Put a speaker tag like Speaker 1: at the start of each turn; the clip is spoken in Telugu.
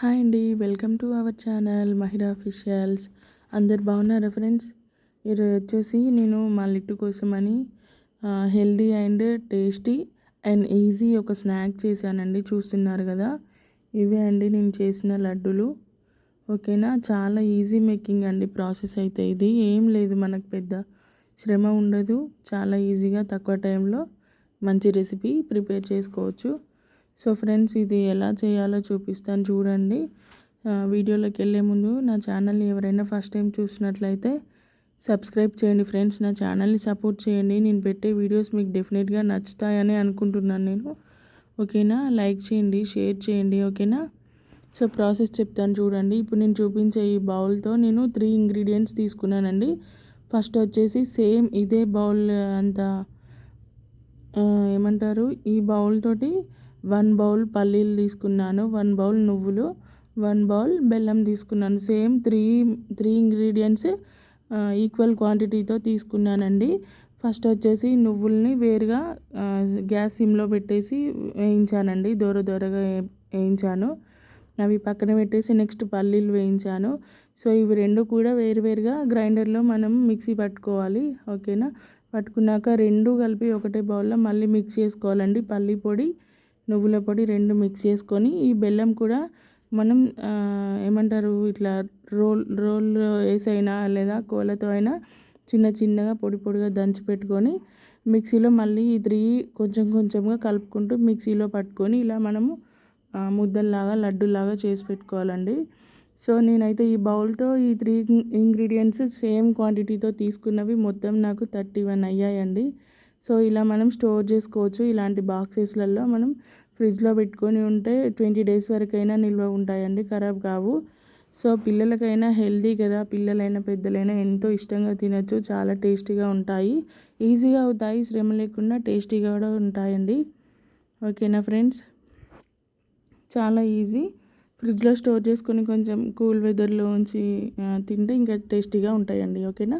Speaker 1: హాయ్ అండి welcome to our channel Mahira officials. అందరు బాగున్నారా ఫ్రెండ్స్? ఈరోజు వచ్చేసి నేను మా లిట్టు కోసమని healthy and tasty and easy ఒక స్నాక్ చేశానండి. చూస్తున్నారు కదా? ఇవే అండి నేను చేసిన లడ్డులు. ఓకేనా? చాలా ఈజీ మేకింగ్ అండి ప్రాసెస్ అయితే ఇది. ఏం లేదు మనకు పెద్ద శ్రమ ఉండదు. చాలా ఈజీగా తక్కువ టైంలో మంచి రెసిపీ ప్రిపేర్ చేసుకోవచ్చు. సో ఫ్రెండ్స్ ఇది ఎలా చేయాలో చూపిస్తాను చూడండి. వీడియోలోకి వెళ్ళే ముందు నా ఛానల్ని ఎవరైనా ఫస్ట్ టైం చూసినట్లయితే సబ్స్క్రైబ్ చేయండి ఫ్రెండ్స్. నా ఛానల్ని సపోర్ట్ చేయండి. నేను పెట్టే వీడియోస్ మీకు డెఫినెట్గా నచ్చుతాయని అనుకుంటున్నాను నేను. ఓకేనా? లైక్ చేయండి షేర్ చేయండి. ఓకేనా? సో ప్రాసెస్ చెప్తాను చూడండి. ఇప్పుడు నేను చూపించే ఈ బౌల్తో నేను త్రీ ఇంగ్రీడియంట్స్ తీసుకున్నానండి. ఫస్ట్ వచ్చేసి సేమ్ ఇదే బౌల్ అంత ఏమంటారు? ఈ బౌల్ తోటి వన్ బౌల్ పల్లీలు తీసుకున్నాను వన్ బౌల్ నువ్వులు వన్ బౌల్ బెల్లం తీసుకున్నాను. Same three three ingredients equal క్వాంటిటీతో తీసుకున్నానండి. ఫస్ట్ వచ్చేసి నువ్వుల్ని వేరుగా గ్యాస్ సిమ్లో పెట్టేసి వేయించానండి. దూర దూరగా వేయించాను. అవి పక్కన పెట్టేసి నెక్స్ట్ పల్లీలు వేయించాను. సో ఇవి రెండు కూడా వేరువేరుగా గ్రైండర్లో మనం మిక్సీ పట్టుకోవాలి ఓకేనా? పట్టుకున్నాక రెండు కలిపి ఒకటే బౌల్లో మళ్ళీ మిక్స్ చేసుకోవాలండి. పల్లీ పొడి నువ్వుల పొడి రెండు మిక్స్ చేసుకొని ఈ బెల్లం కూడా మనం ఏమంటారు ఇట్లా రోల్ రోల్ వేసైనా లేదా కోలతో అయినా చిన్న చిన్నగా పొడి పొడిగా దంచి పెట్టుకొని మిక్సీలో మళ్ళీ ఈ త్రీ కొంచెం కొంచెంగా కలుపుకుంటూ మిక్సీలో పట్టుకొని ఇలా మనము ముద్దల్లాగా లడ్డులాగా చేసి పెట్టుకోవాలండి. సో నేనైతే ఈ బౌల్తో ఈ త్రీ ఇంగ్రీడియంట్స్ సేమ్ క్వాంటిటీతో తీసుకున్నవి మొత్తం నాకు థర్టీ వన్ అయ్యాయండి. సో ఇలా మనం స్టోర్ చేసుకోవచ్చు. ఇలాంటి బాక్సెస్లలో మనం ఫ్రిడ్జ్లో పెట్టుకొని ఉంటే ట్వంటీ డేస్ వరకైనా నిల్వ ఉంటాయండి ఖరాబ్ కావు. సో పిల్లలకైనా హెల్దీ కదా పిల్లలైనా పెద్దలైనా ఎంతో ఇష్టంగా తినచ్చు చాలా టేస్టీగా ఉంటాయి. ఈజీగా అవుతాయి శ్రమ లేకుండా టేస్టీగా కూడా ఉంటాయండి. ఓకేనా ఫ్రెండ్స్? చాలా ఈజీ. ఫ్రిడ్జ్లో స్టోర్ చేసుకొని కొంచెం కూల్ వెదర్లో ఉంచి తింటే ఇంకా టేస్టీగా ఉంటాయండి ఓకేనా?